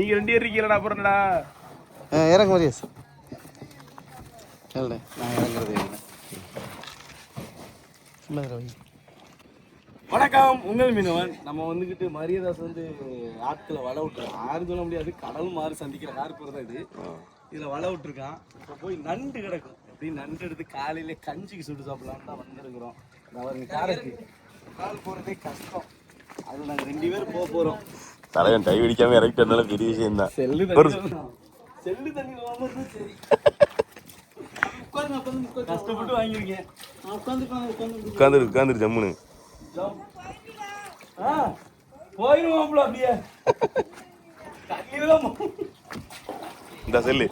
நீங்க ரெண்டு பேர் இருக்கீங்களா அப்புறம்டா. இறங்க மரியாஸ் இல்லை நான் இறங்குறது. வணக்கம் உங்கள் மீனவன். நம்ம வந்துக்கிட்டு மரியதாஸ் வந்து ஆட்களை வலை விட்டுருக்கான். யாரும் சொல்ல முடியாது கடல் மாறு சந்திக்கிற கார்பூர் தான் இது. இதில் வலை விட்டுருக்கான். இப்போ போய் நண்டு கிடக்கும். அப்படி நண்டு எடுத்து காலையில கஞ்சிக்கு சுட்டு சாப்பிடலான்னு தான் வந்திருக்கிறோம். அவருங்க காரைக்கு. கால் போகிறதே கஷ்டம். அது நாங்கள் ரெண்டு பேரும் போக போகிறோம் தலைவன் டை அடிக்காம இறக்கிட்டதுனால பெரிய விஷயம் தான் செல்லு தண்ணி கஷ்டப்பட்டு வாங்கியிருக்கேன். உட்காந்துரு உட்காந்துரு ஜம்முன்னு ஆ போயிருவாப்ல அப்படியே. இந்த செல்லு.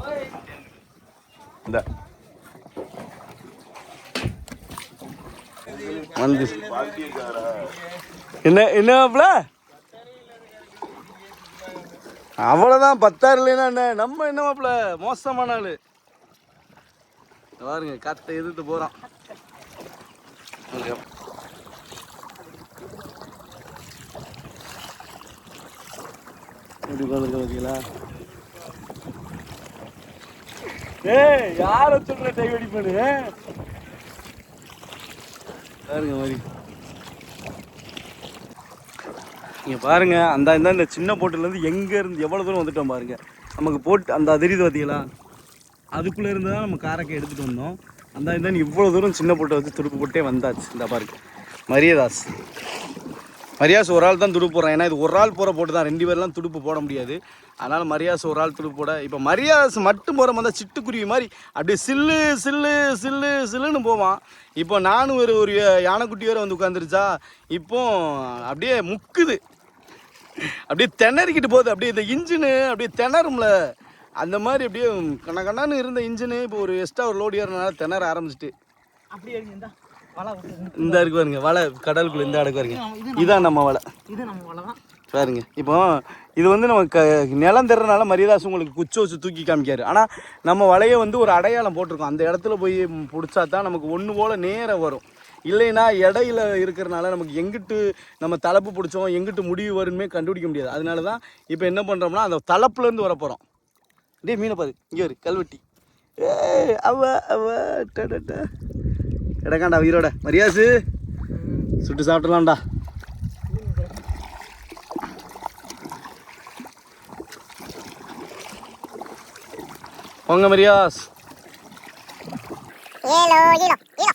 இந்த. வந்து. என்ன என்னப்ல அவ்வளோதான் பத்தாயிரம் இல்லைன்னா என்ன? நம்ம என்ன மாப்பிள? மோசமான ஆள். பாருங்க காற்றை எதிர்த்து போகிறோம் எப்படி உட்காந்துருக்க பார்த்தீங்களா ஏய் யார சொல்ற டை பண்ணு பாருங்க மாதிரி. நீங்கள் பாருங்கள் அந்த இந்த இந்த சின்ன போட்டிலேருந்து எங்கேருந்து இருந்து தூரம் வந்துட்டோம் பாருங்கள் நமக்கு போட்டு அந்த தெரியுது பார்த்தீங்களா அதுக்குள்ளே இருந்து தான் நம்ம காரைக்கு எடுத்துகிட்டு வந்தோம். அந்த இந்த இவ்வளோ தூரம் சின்ன போட்டை வச்சு துடுப்பு போட்டே வந்தாச்சு. இந்த பாருங்க. மரியதாஸ். மரியாஸ் ஒரு ஆள் தான் துடுப்பு போடுறான். ஏன்னா இது ஒரு ஆள் போகிற போட்டு தான். ரெண்டு பேர்லாம் துடுப்பு போட முடியாது. அதனால் மரியாஸ் ஒரு ஆள் துடுப்பு போட. இப்போ மரியாஸ் மட்டும் போகிற மாதிரி சிட்டுக்குருவி மாதிரி அப்படியே சில்லு சில்லு சில்லு சில்லுன்னு போவான். இப்போ நானும் ஒரு ஒரு யானைக்குட்டி வேறு வந்து உட்காந்துருச்சா இப்போ அப்படியே முக்குது. அப்படியே திணறிக்கிட்டு போகுது. அப்படியே இந்த இன்ஜினு அப்படியே திணறும்ல. அந்த மாதிரி அப்படியே கண்ண கண்ணான்னு இருந்த இன்ஜினு இப்போ ஒரு எக்ஸ்ட்ரா ஒரு லோடு ஏறினால திணற ஆரம்பிச்சிட்டு. அப்படி எடுங்க இந்த. இருக்கு பாருங்க வலை கடலுக்குள்ள இந்த அடுக்கு பாருங்க. இதான் நம்ம வலை. இது நம்ம வலை தான். பாருங்க இப்போ இது வந்து நம்ம க நிலம் தர்றனால மரியதாஸ் உங்களுக்கு குச்சை வச்சு தூக்கி காமிக்காரு. ஆனால் நம்ம வலையை வந்து ஒரு அடையாளம் போட்டிருக்கோம். அந்த இடத்துல போய் பிடிச்சா தான் நமக்கு ஒன்று போல் நேரம் வரும். இல்லைன்னா இடையில இருக்கிறனால நமக்கு எங்கிட்டு நம்ம தலைப்பு பிடிச்சோம் எங்கிட்டு முடிவு வருமே கண்டுபிடிக்க முடியாது. அதனால தான் இப்போ என்ன பண்ணுறோம்னா அந்த தலைப்புலேருந்து வர போகிறோம் டேய் மீனை பாரு. இங்கே ஒரு கல்வெட்டி. ஏ அவ அவ கிடக்காண்டா உயிரோட. மரியாசு. சுட்டு சாப்பிடலாம்டா. போங்க மரியாஸ். ஏலோ ஏலோ ஏலோ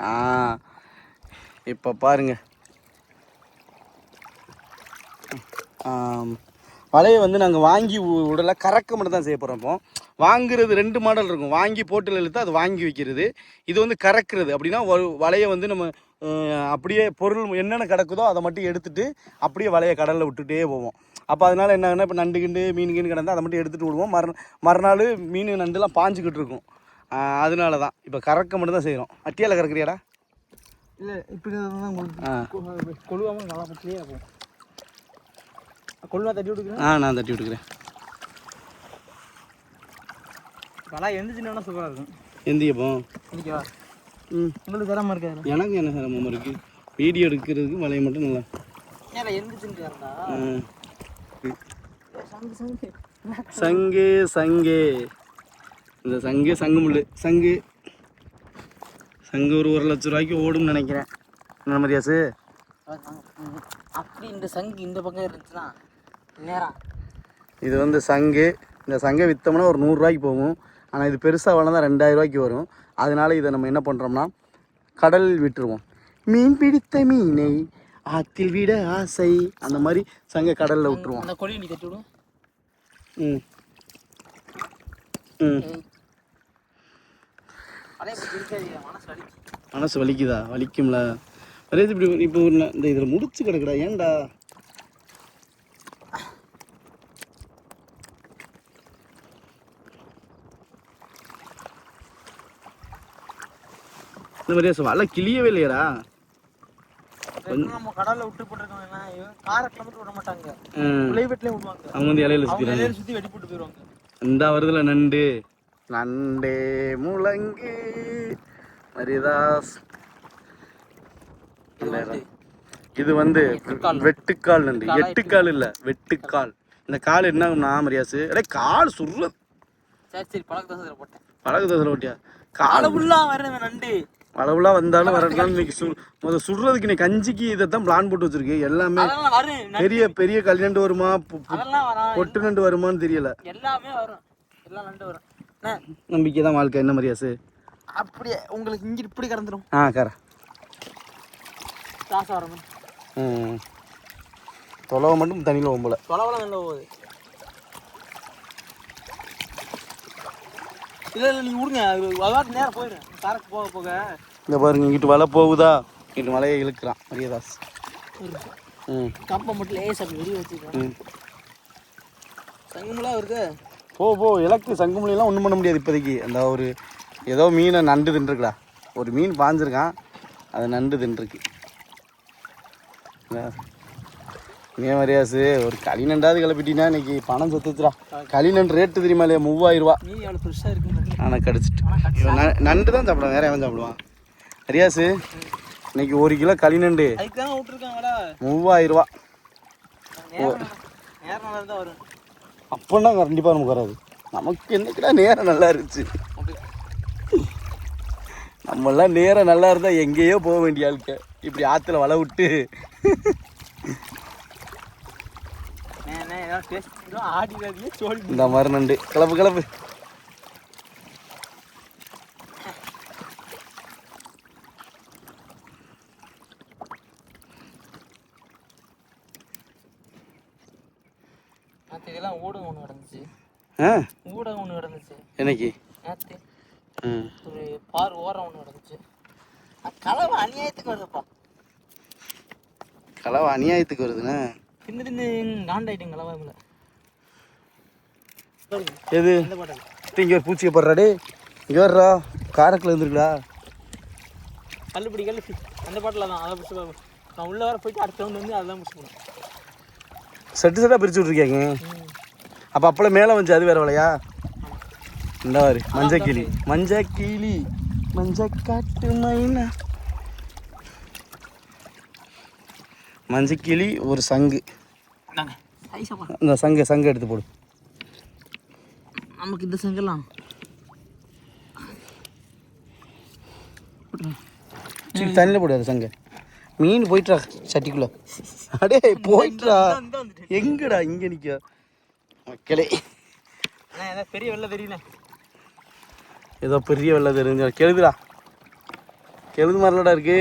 ஆ. இப்போ பாருங்க. வலையை வந்து நாங்கள் வாங்கி வி- விடல கறக்க மட்டும் தான் செய்ய போகிறோம் இப்போ. வாங்குறது ரெண்டு மாடல் இருக்கும். வாங்கி போட்டில் இழுத்து அது வாங்கி வைக்கிறது. இது வந்து கறக்கிறது. அப்படின்னா ஒரு வலையை வந்து நம்ம அப்படியே பொருள் என்னென்ன கிடக்குதோ அதை மட்டும் எடுத்துட்டு அப்படியே வலையை கடலில் விட்டுட்டே போவோம். அப்போ அதனால் என்ன இப்போ நண்டு கிண்டு மீன் கிண்டு கிடந்தால் அதை மட்டும் எடுத்துகிட்டு விடுவோம். மறு மறுநாள் மீன் நண்டுலாம் பாஞ்சிக்கிட்டு இருக்கும். அதனால தான் இப்போ கறக்க மட்டும் தான் செய்கிறோம் அட்டியால் கறக்குறியாடா? இல்லை இப்படி தான் கொழுவாமல் நல்லா பற்றியே இருக்கும். கொழுவா தட்டி விட்டுக்கிறேன். ஆ நான் தட்டி விட்டுக்கிறேன். வலை எந்திரிச்சுன்னா சூப்பராக இருக்கும். எந்தியப்போ ஓகேவா ம். உங்களுக்கு தரமா இருக்காது எனக்கு என்ன சிரமம் இருக்குது வீடியோ எடுக்கிறதுக்கு வலையை மட்டும் நல்லா சங்கு சங்கு. இந்த சங்கு சங்கு முள்ளு. சங்கு. சங்கு ஒரு ஒரு லட்ச ரூபாய்க்கு ஓடும்னு நினைக்கிறேன். என்ன மரியாசு அப்படி இந்த சங்கு இந்த பக்கம் இருந்துச்சுன்னா நேரா. இது வந்து சங்கு. இந்த சங்கை விற்றோம்னா ஒரு நூறுரூவாய்க்கு போகும். ஆனால் இது பெருசாக வளர்ந்தா ரெண்டாயிரம் ரூபாய்க்கு வரும். அதனால இதை நம்ம என்ன பண்ணுறோம்னா கடலில் விட்டுருவோம். மீன் பிடித்த மீனை ஆத்தில் விட ஆசை. அந்த மாதிரி சங்கை கடலில் விட்டுருவோம். ம். ம். மனசு வலிக்குதா? வலிக்கும்ல. வரையது இப்படி இப்போ இந்த இதில் முடிச்சு கிடக்குடா. ஏன்டா? இந்த மாதிரி வலை கிளியவே இல்லையடா. அவங்க வந்து இலையில சுத்தி இலையில சுத்தி வெடி போட்டு போயிருவாங்க. இந்த வருதுல நண்டு. நண்டே முழங்கு மரிதாஸ் இது வந்து வெட்டுக்கால் நண்டு எட்டுக்கால் இல்ல வெட்டுக்கால். இந்த கால் என்ன ஆகும்னா மரியாசு. அடே கால் சுடுறது சரி சரி பழக்க தோசை போட்டேன். பழகு தோசை ஓட்டியா கால் அளவுள்ளா வரேன் நண்டு அளவுலாம் வந்தாலும் வரலாம் இன்னைக்கு முத சுடுறதுக்கு நீ கஞ்சிக்கு இதை தான் பிளான் போட்டு வச்சிருக்கு எல்லாமே. பெரிய பெரிய கல் நண்டு வருமா பொட்டு நண்டு வருமான்னு தெரியல. எல்லாமே வரும். எல்லாம் நண்டு வரும். நம்பிக்கை தான் வாழ்க்கை. என்ன மரியாசு அப்படியே உங்களுக்கு இங்க இப்படி கிடந்துரும். ஆ கார காசு வரும் ம். தொலைவை மட்டும் தண்ணியில் போகல தொலைவெல்லாம் நல்ல போகுது. இல்ல இல்ல நீங்க விடுங்க அது நேரம் போயிடும் காரக்கு போக போக. இந்த பாருங்க இங்கிட்டு வலை போகுதா? இங்கிட்டு மலையை இழுக்கிறான் மரியதாஸ். ம். கப்பை மட்டும் அப்படி வெளியே வச்சுக்கலாம் ம். சங்கமெல்லாம் இருக்கு? போ போ. இலக்கு சங்குமொழியெல்லாம் ஒன்றும் பண்ண முடியாது இப்போதைக்கு. அந்த ஒரு ஏதோ மீனை நண்டு தின்றுருக்குடா. ஒரு மீன் பாஞ்சிருக்கான். அது நண்டு தின்றுருக்கு. ஏன் மரியாசு ஒரு களி நண்டாவது கிளப்பிட்டீங்கன்னா இன்னைக்கு பணம் சொத்துச்சுடா. களி நண்டு ரேட்டு தெரியுமா இல்லையா? மூவாயிரம் ரூபா நீ ஆனால் கடிச்சிட்டு. ந- நண்டு தான் சாப்பிடுவான். வேற எவன் சாப்பிடுவான்? ரியாசு இன்னைக்கு ஒரு கிலோ களி நண்டு மூவாயிரம் ரூபா அப்போன்னா கண்டிப்பாக நமக்கு வராது. நமக்கு என்னைக்குடா நேரம் நல்லா இருந்துச்சு? நம்மெல்லாம் நேரம் நல்லா இருந்தா எங்கேயோ போக வேண்டிய ஆளுக்க. இப்படி ஆற்றுல வலை விட்டு. இந்த மாதிரி நண்டு. கிளப்பு கிளப்பு இதெல்லாம் ஊடகம் ஒன்று கிடந்துச்சு ஆ? ஊடகம் ஒன்று கிடந்துச்சு என்னைக்கு? நேற்று ஒரு பார் ஓரம் ஒன்று கிடந்துச்சு கலவை அநியாயத்துக்கு வருதுப்பா. கலவை அநியாயத்துக்கு வருதுண்ணே தின்னு தின்னு காண்டாயிட்டேன் கலவை மேலே. எது? இங்கே ஒரு பூச்சியை போடுறாடே இங்கே வர்றா. காரக்கில் இருந்துருக்குடா கல்லுப்பிடி கல்லு. அந்த பாட்டில் தான் அதை பிடிச்சி. நான் உள்ள வர போயிட்டு அடுத்த வந்து அதெல்லாம் பிடிச்சி போனேன் செட்டு செட்டாக பிரித்து விட்ருக்கீங்க அப்போ அப்பளம் மேலே வந்து அது வேற வலையா? இந்த மாதிரி மஞ்சள் கிளி மஞ்சள் கிளி மஞ்சள் காட்டு மைனா. மஞ்சள் கிளி ஒரு சங்கு. இந்த சங்கு சங்கு எடுத்து போடு. நமக்கு இந்த செங்கலாம் சரி தண்ணியில் போடு அது சங்கு. மீன் போயிட்டுறா சட்டிக்குள்ள. அடே போயிட்டுறா எங்கடா இங்கே நிற்க மக்களே. பெரிய வெள்ளை தெரியல ஏதோ பெரிய வெள்ளை தெரிஞ்ச கெழுதுடா. கெழுது மாதிரிலடா இருக்கு.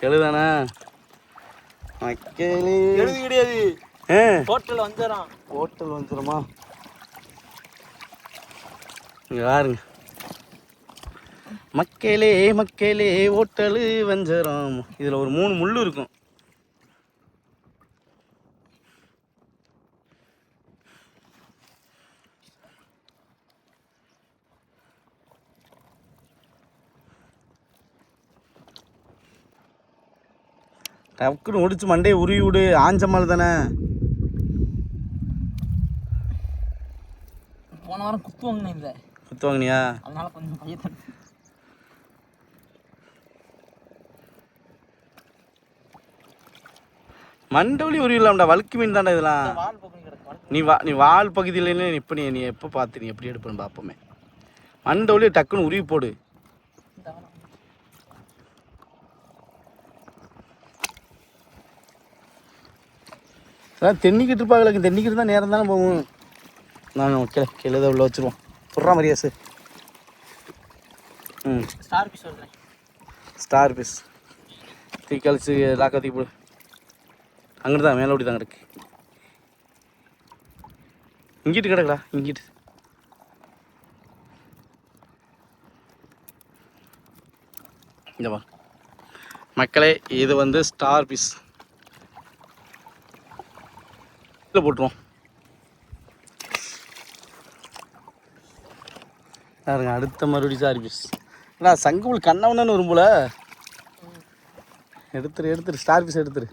கெழுதானா? மக்களே. எழுது கிடையாது. ஆ. ஹோட்டலில் வந்துடுறான் ஹோட்டல் வந்துடுமா பாருங்க மக்களே மக்களே ஹோட்டலு வஞ்சரம். இதில் ஒரு மூணு முள்ளு இருக்கும். டக்குன்னு ஒடிச்சு மண்டையை உருவி விடு. ஆஞ்சம்மாள் தானே? போன வாரம் குத்து வாங்கினேன் இல்லை குத்து வாங்கினியா? அதனால கொஞ்சம் கையை தட்டு மண்டவழி உருவிடலாம்டா வழுக்கு மீன் தான்டா இதெல்லாம். நீ வா நீ வால் பகுதியிலேன்னு இப்போ நீ நீ எப்போ பார்த்து நீ எப்படி எடுப்பேன்னு பார்ப்போமே. மண்டவழி டக்குன்னு உருவி போடு. அதான் தென்னிக்கிட்டு இருப்பாங்களுக்கு தென்னிக்கிட்டு தான் நேரம் தானே போகும். நான் ஓகே கீழே உள்ள வச்சுருவோம். சொல்கிறா மரியாசு ம். ஸ்டார் பீஸ் ஸ்டார் பீஸ் தீ கழிச்சு லாக்கா தீ போடு. அங்கிட்டு தான் மேலே ஓடி தான் கிடக்கு. இங்கிட்டு கிடக்குடா இங்கிட்டு. இந்த வா. மக்களே இது வந்து ஸ்டார் பீஸ் இதில் போட்டுருவோம். பாருங்க அடுத்த மறுபடியும் ஸ்டார் பீஸ் ஏன்னா சங்குபுல் கண்ணவனன்னு வரும்போல எடுத்துரு எடுத்துரு ஸ்டார் பீஸ் எடுத்துரு.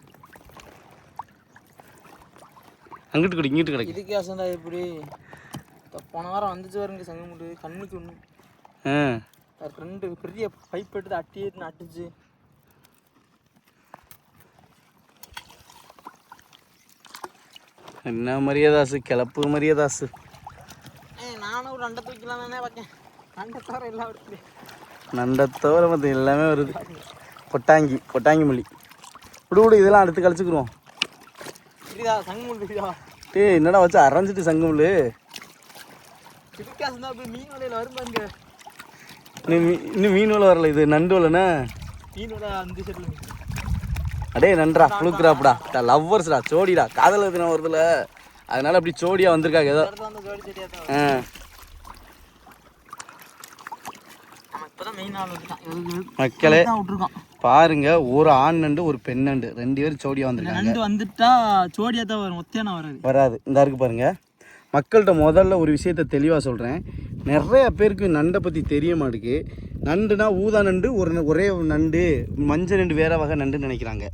அங்கிட்டு கொடு இங்கிட்டு கிடைக்கும் இதுக்கே அசந்தா எப்படி? போன வாரம் வந்துச்சு வருங்க சங்கம் முட்டு. கண்ணுக்கு ஒன்று ஆ. ரெண்டு பெரிய பைப் எடுத்து அட்டி அட்டிச்சு என்ன மரியாதாசு கிளப்பு மரியாதாசு. நானும் ஒரு ரெண்டை தூக்கலாம் தானே பார்த்தேன் ரெண்டை தவிர எல்லாம் வருது. நண்டை தவிர மற்ற எல்லாமே வருது. கொட்டாங்கி கொட்டாங்கி மல்லி. விடு விடு இதெல்லாம் அடுத்து கழிச்சுக்குருவோம். டேய் என்னடா வச்சு? அரைஞ்சிட்டு அசந்தா அப்படி மீன் வலையில் இன்னும் மீன் வலை வரல இது நண்டு வலைண்ணே மீன் வலை அந்த சைடில் அடே நன்றா புழுக்குறாப்புடா லவ்வர்ஸ்டா சோடிடா. காதல் தினம் வருதுல? அதனால அப்படி சோடியா வந்திருக்காங்க ஏதோ. ஆ நம்ம இப்போ தான் மெயின் ஆள் விட்டுருக்கான் மக்களே பாருங்க ஒரு ஆண் நண்டு ஒரு பெண் நண்டு. ரெண்டு பேரும் சோடியா வந்திருக்காங்க. நண்டு வந்துட்டா ஜோடியாக தான் வரும் ஒத்தையான வராது. வராது. இந்த இருக்கு பாருங்க. மக்கள்கிட்ட முதல்ல ஒரு விஷயத்த தெளிவாக சொல்கிறேன் நிறைய பேருக்கு நண்டை பற்றி தெரிய மாட்டுக்கு. நண்டுனா ஊதா நண்டு ஒரு ஒரே ஒரு நண்டு மஞ்சள் நண்டு வேற வகை நண்டுன்னு நினைக்கிறாங்க.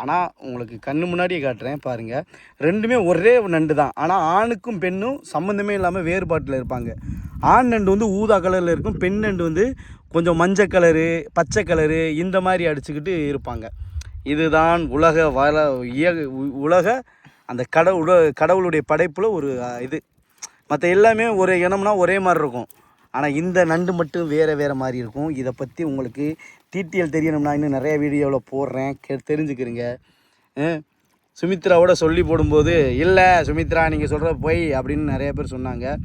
ஆனால் உங்களுக்கு கண்ணு முன்னாடியே காட்டுறேன் பாருங்கள் ரெண்டுமே ஒரே நண்டு தான். ஆனால் ஆணுக்கும் பெண்ணும் சம்மந்தமே இல்லாமல் வேறுபாட்டில் இருப்பாங்க. ஆண் நண்டு வந்து ஊதா கலரில் இருக்கும் பெண் நண்டு வந்து கொஞ்சம் மஞ்சள் கலரு பச்சை கலரு இந்த மாதிரி அடிச்சுக்கிட்டு இருப்பாங்க. இதுதான் உலக வள இய உ- உலக அந்த கடவுள கடவுளுடைய படைப்பில் ஒரு இது. மற்ற எல்லாமே ஒரு இனம்னா ஒரே மாதிரி இருக்கும். ஆனால் இந்த நண்டு மட்டும் வேறு வேறு மாதிரி இருக்கும். இதை பற்றி உங்களுக்கு டீட்டெயில் தெரியணும்னா இன்னும் நிறைய வீடியோவில் போடுறேன். கே தெரிஞ்சுக்கிறீங்க. சுமித்ராவோட சொல்லி போடும்போது இல்லை சுமித்ரா நீங்கள் சொல்கிற போய் அப்படின்னு நிறைய பேர் சொன்னாங்க.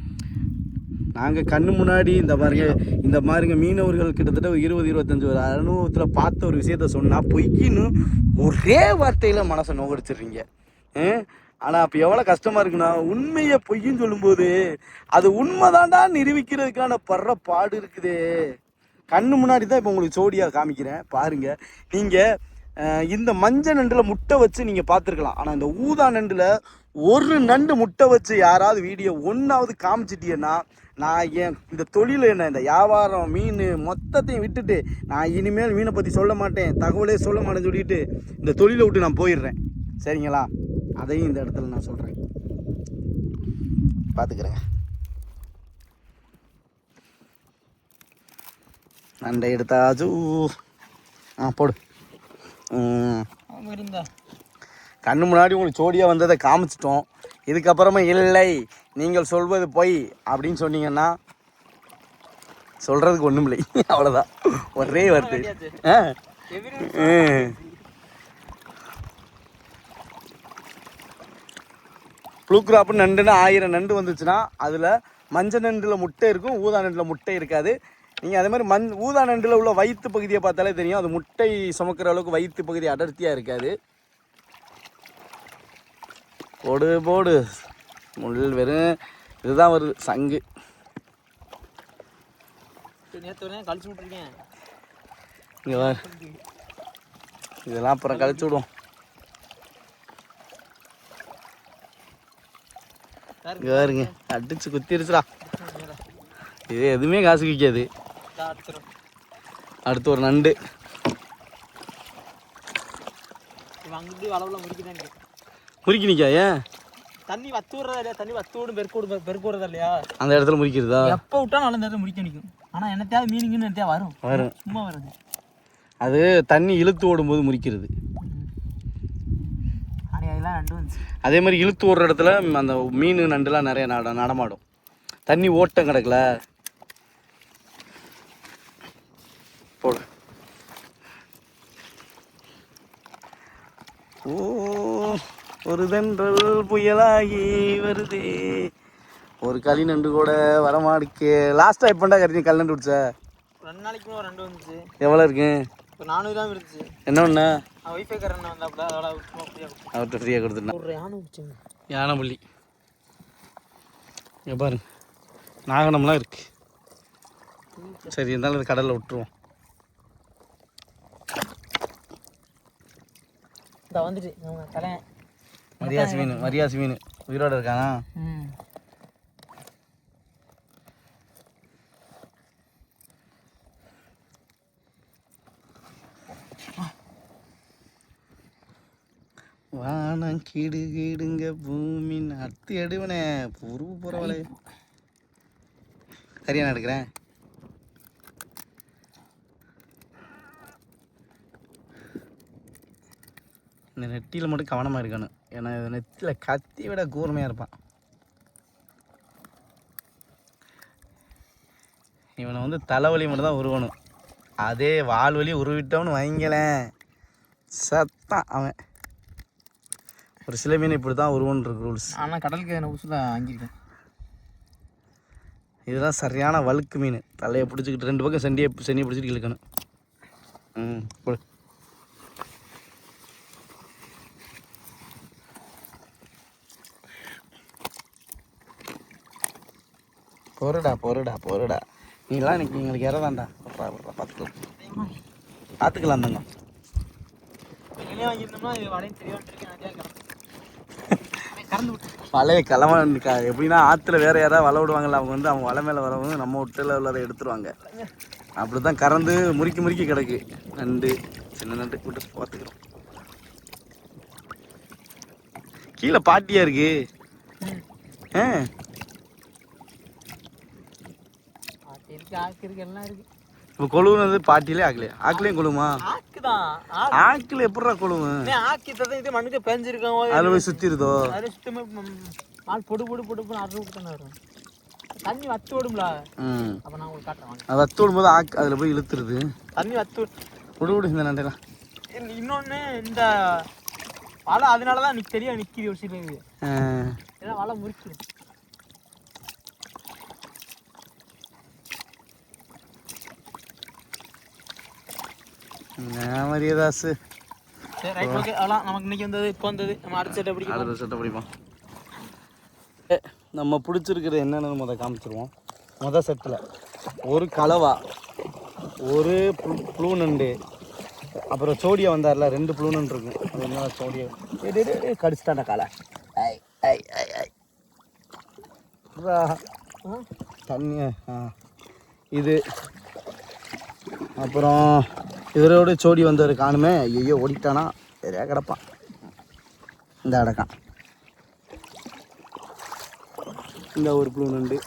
நாங்கள் கண்ணு முன்னாடி இந்த பாருங்க இந்த மாதிரிங்க மீனவர்கள் கிட்டத்தட்ட ஒரு இருபது இருபத்தஞ்சு ஒரு அனுபவத்தில் பார்த்த ஒரு விஷயத்த சொன்னால் பொய்க்கின்னு ஒரே வார்த்தையில் மனசை நோகடிச்சிடுறீங்க. ஆனால் அப்போ எவ்வளோ கஷ்டமாக இருக்குன்னா உண்மையை பொய்ன்னு சொல்லும்போது அது உண்மைதான்டா நிரூபிக்கிறதுக்கான படுற பாடு இருக்குது. கண்ணு முன்னாடி தான் இப்போ உங்களுக்கு சோடியாக காமிக்கிறேன். பாருங்கள் நீங்கள் இந்த மஞ்சள் நண்டில் முட்டை வச்சு நீங்கள் பார்த்துருக்கலாம். ஆனால் இந்த ஊதா நண்டில் ஒரு நண்டு முட்டை வச்சு யாராவது வீடியோ ஒன்றாவது காமிச்சிட்டீங்கன்னா நான் என் இந்த தொழில் என்ன? இந்த வியாபாரம் மீன் மொத்தத்தையும் விட்டுட்டு நான் இனிமேல் மீனை பற்றி சொல்ல மாட்டேன் தகவலே சொல்ல மாட்டேன்னு சொல்லிட்டு இந்த தொழிலை விட்டு நான் போயிடுறேன். சரிங்களா? அதையும் இந்த இடத்துல நான் சொல்கிறேன் பார்த்துக்கிறேன் நண்டை எடுத்தாச்சு. ஆ போடு. கண்ணு முன்னாடி உங்களுக்கு சோடியாக வந்ததை காமிச்சிட்டோம். இதுக்கப்புறமா இல்லை. நீங்கள் சொல்வது பொய் அப்படின்னு சொன்னீங்கன்னா சொல்கிறதுக்கு ஒன்றும் இல்லை அவ்வளோதான் ஒரே எவ்ரி ப்ளூ கிராப்பு நண்டுன்னா ஆயிரம் நண்டு வந்துச்சுன்னா அதில் மஞ்சள் நண்டில் முட்டை இருக்கும் ஊதா நண்டில் முட்டை இருக்காது. நீங்கள் அதே மாதிரி மண் ஊதா நண்டில் உள்ள வயிற்று பகுதியை பார்த்தாலே தெரியும். அது முட்டை சுமக்கிற அளவுக்கு வயிற்று பகுதி அடர்த்தியாக இருக்காது. போடு போடு. முள் வெறும் இதுதான் வருது சங்கு. கழிச்சு விட்ருக்கேன் இங்கே இதெல்லாம் அப்புறம் கழிச்சு விடுவோம். இங்கே பாருங்க அடிச்சு குத்திருச்சுடா. இது எதுவுமே காசு விற்காது அடுத்து ஒரு நண்டு. முறுக்கி நிற்கா ஏன்? தண்ணி வத்து விடுறதா இல்லையா? தண்ணி வத்து விடும் பெருக்கு விடும் பெருக்கு விடுறதா இல்லையா? அந்த இடத்துல முறிக்கிறதா எப்போ விட்டாலும் நல்ல நேரத்தில் முடிக்க நிற்கும் ஆனால் என்னத்தையாவது மீனிங்னு என்னத்தையா வரும். வரும். சும்மா வராது. அது தண்ணி இழுத்து ஓடும்போது முறிக்கிறது. அதெல்லாம் ரெண்டு வந்துச்சு. அதே மாதிரி இழுத்து ஓடுற இடத்துல அந்த மீன் நண்டுலாம் நிறைய நட நடமாடும். தண்ணி ஓட்டம் கிடக்கல. போடு. ஓ ஒரு தென்றல் புயலாகி வருதே. ஒரு களி நண்டு கூட வரமாடுக்கு லாஸ்ட்டாக எப்பண்டா கறி கல் நண்டு பிடிச்ச ரெண்டு நாளைக்கு முன்னாடி ரெண்டு வந்துச்சு. எவ்வளோ இருக்கு? இப்போ நானூறு தான் இருந்துச்சு என்ன ஒன்று ஒய்ஃபை கரண்ட் வந்தாப்புல அதோட அவர்கிட்ட ஃப்ரீயாக கொடுத்துட்டேன். ஒரு யானை வச்சுங்க யானைப்பள்ளி இங்கே பாருங்க. நாகனம்லாம் இருக்கு. சரி இருந்தாலும் இது கடலில் விட்டுருவோம். இந்த வந்துட்டு இவங்க தலை மரியாசி மீன் மரியாசி மீன். உயிரோட இருக்கானா? வானம் கீடு கீடுங்க பூமி அத்து எடுவனே. பொறுப்பு போகிறவளே சரியா நடக்கிறேன் இந்த நெட்டியில் மட்டும் கவனமாக இருக்கணும். ஏன்னா நெத்தியில் கத்தி விட கூர்மையாக இருப்பான். இவனை வந்து தலைவலி மட்டும் தான் உருவணும். அதே வால் வலி உருவிட்டோம்னு வைங்களேன். சத்தான் அவன். ஒரு சில மீன் இப்படி தான் உருவன் இருக்கு ரூல்ஸ். ஆனால் கடலுக்கு என்ன புதுசில் வாங்கியிருக்கேன். இதெல்லாம் சரியான வழுக்கு மீன். தலையை பிடிச்சிக்கிட்டு ரெண்டு பக்கம் செண்டியை சென்னியை பிடிச்சிட்டு இழுக்கணும். ம் பொருடா பொருடா பொருடா. நீங்களாம் இன்னைக்கு எங்களுக்கு இறதாண்டா பார்த்துக்கலாம். பார்த்துக்கலாம் தங்க வலையை கிளம்பா எப்படின்னா ஆற்றுல வேற யாராவது வலை விடுவாங்கல்ல அவங்க வந்து அவங்க வலை மேலே வரவங்க நம்ம விட்டுல உள்ளதை எடுத்துருவாங்க. அப்படி தான் கறந்து முறுக்கி முறுக்கி கிடக்கு. நண்டு சின்ன நண்டு கூட்டு பார்த்துக்கிறோம். கீழே பாட்டியாக இருக்கு? ஆ. ஆக்கு எல்லாம் இருக்கு. இப்போ கொழுவுனது பாட்டியிலே ஆக்கலையா? ஆக்கலையும் கொழுமா? ஆக்கு தான் ஆக்கில் எப்படா கொழுவு? ஆக்கி ததான் இது மண்ணுக்கு பெஞ்சிருக்கோம் அதில் போய் சுற்றிருதோ அது சுத்தமாக மால் பொடு பொடு பொடு தானே வரும். தண்ணி வத்து விடும்ல. அப்போ நான் உங்களுக்கு காட்டுறேன் வத்து விடும்போது ஆக்கு அதில் போய் இழுத்துருது. தண்ணி வத்து விடு விடு இந்த. இன்னொன்னு இந்த வலை அதனால தான் எனக்கு தெரியும் நிற்கிது ஒரு சில இது ஆ. ஏன்னா வலை முறிக்கிடும் நான் மரியதாசு சரி ரைட் ஓகே நமக்கு இன்னைக்கு வந்தது இப்போ வந்தது. நம்ம அடுத்த செட்டை பிடிக்கும் அடுத்த சட்டை பிடிப்போம். நம்ம பிடிச்சிருக்கிறது என்னென்னு முத காமிச்சிருவோம். முத செட்டில் ஒரு கலவா ஒரு புளு நண்டு அப்புறம் சோடியா வந்தார்ல ரெண்டு புழு நண்டு இருக்கும். அது என்ன சோடியா கடிச்சிட்டாண்ட காலை. ஐ ஐ ஐ ஐ. தண்ணி ஆ. இது அப்புறம் இதோட சோடி வந்தவர் காணுமே. ஐயோ ஓடிட்டானா? சரியா கிடப்பான். இந்த அடக்கான் இந்த ஒரு புழு நண்டு.